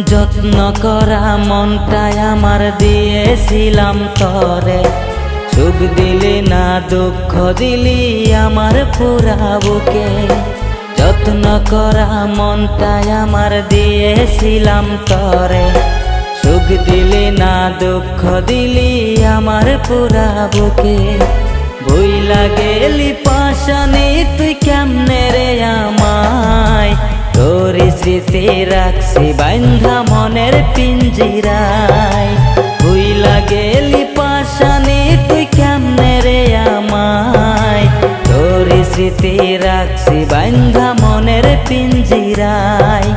যত্ন করা মনটাই আমার দিয়েছিলাম তরে। সুখ দিলি না, দুঃখ দিলি আমার পুরা বুকে। যত্ন করা মনটাই আমার দিয়েছিলাম তরে। সুখ দিলি না, দুঃখ দিলি আমার পুরা বুকে। বইলা গেলি পাশানি তুই কেমনে রে তোর স্মৃতি রাখছি, বান্ধা মনের পিঞ্জিরায়। বইলা গেলি পাশানি তুই কেমনে রে আমায়? তোর স্মৃতি রাখছি, বান্ধা মনের পিঞ্জিরায়।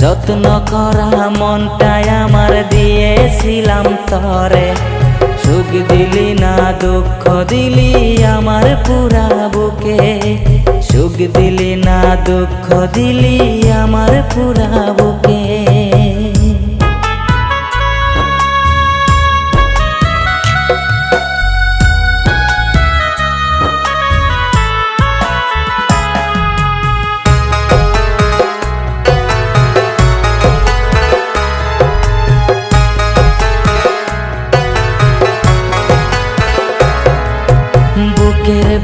যত্ন করা মনটাই আমার দিয়েছিলাম তরে। সুখ দিলি না, দুঃখ দিলি আমার পুরা বুকে। সুখ দিলি দুঃখ দিলি আমার পুরা বুকে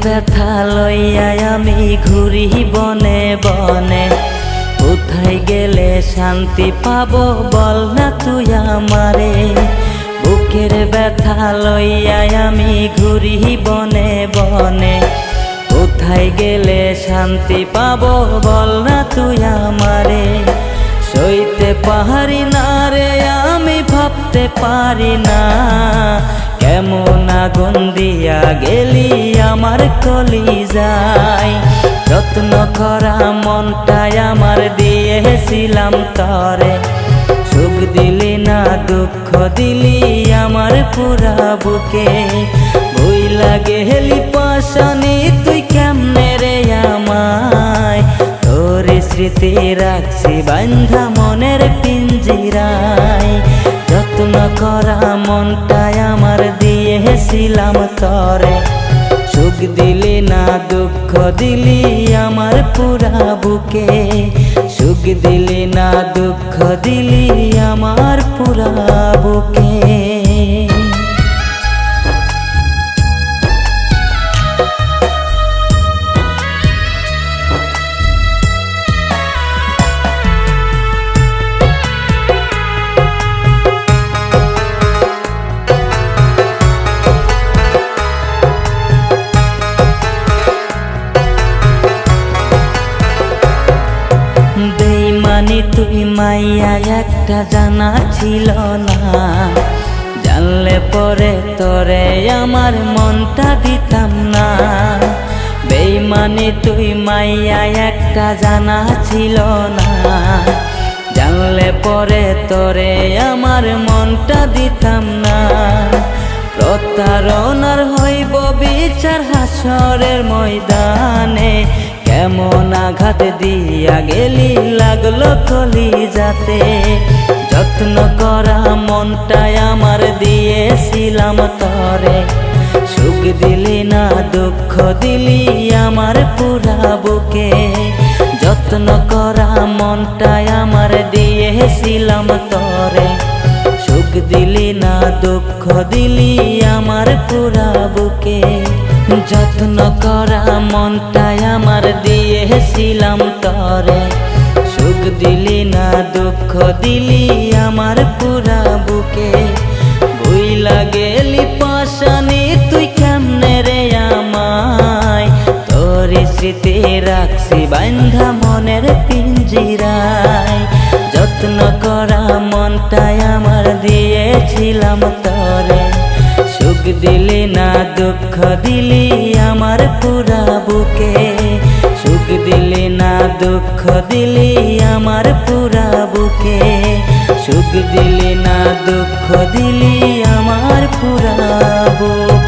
ব্যথা লইয়া আমি ঘুরি বনে বনে। কোথায় গেলে শান্তি পাবো বল না তুই আমারে। বুকের ব্যথা লইয়া আমি ঘুরি বনে বনে। কোথায় গেলে শান্তি পাবো বল না তুই আমারে। সইতে পারি না রে, আমি ভাবতে পারি না। আগুন দিয়া গেলি আমার কলি যায় যত্ন করা মনটাই আমার দিয়েছিলাম তরে। সুখ দিলি না, দুঃখ দিলি আমার পুরা বুকে। বই লাগে হেলি পাশানি তুই কেমনে রে আমায়? তোর স্মৃতি রাখছি বান্ধা মনের পিঞ্জিরায়। যত্ন করা আমার দিয়েছিলাম তরে। সুখ দিলে না, দুঃখ দিলি আমার পুরা বুকে। সুখ দিলে না, দুঃখ দিলি আমার পুরা বুকে। বেইমানি তুই মাইয়া, একটা জানা ছিল না। জানলে পরে তরে আমার মনটা দিতাম না। বেইমানি তুই মাইয়া, একটা জানা ছিল না। জানলে পরে তোরে আমার মনটা দিতাম না। প্রতারণার হইব বিচার হাসরের ময়দানে। কেমন আঘাত দিয়া গেলি, লাগল কলি যাতে। যত্ন করা মনটাই আমার দিয়েছিলাম তরে। সুখ দিলি না, দুঃখ দিলি আমার পুরা বুকে। যত্ন করা মনটাই আমার দিয়েছিলাম তরে। সুখ দিলি না, দুঃখ দিলি আমার পুরা বুকে। যত্ন করা মনটাই আমার দিয়েছিলাম তরে। সুখ দিলি না, দুঃখ দিলি আমার পুরা বুকে। ভুইলা গেলি পাশানি তুই কেমনে রে আমায়? তোর স্মৃতি রাখছি বান্ধা মনের পিঞ্জিরায়। যত্ন করা মনটাই আমার দিয়েছিলাম তরে। দুঃখ দিলি আমার পুরা বুকে। সুখ দিলি না, দুঃখ দিলি আমার পুরা বুকে। সুখ দিলি না, দুঃখ দিলি আমার পুরা বুকে।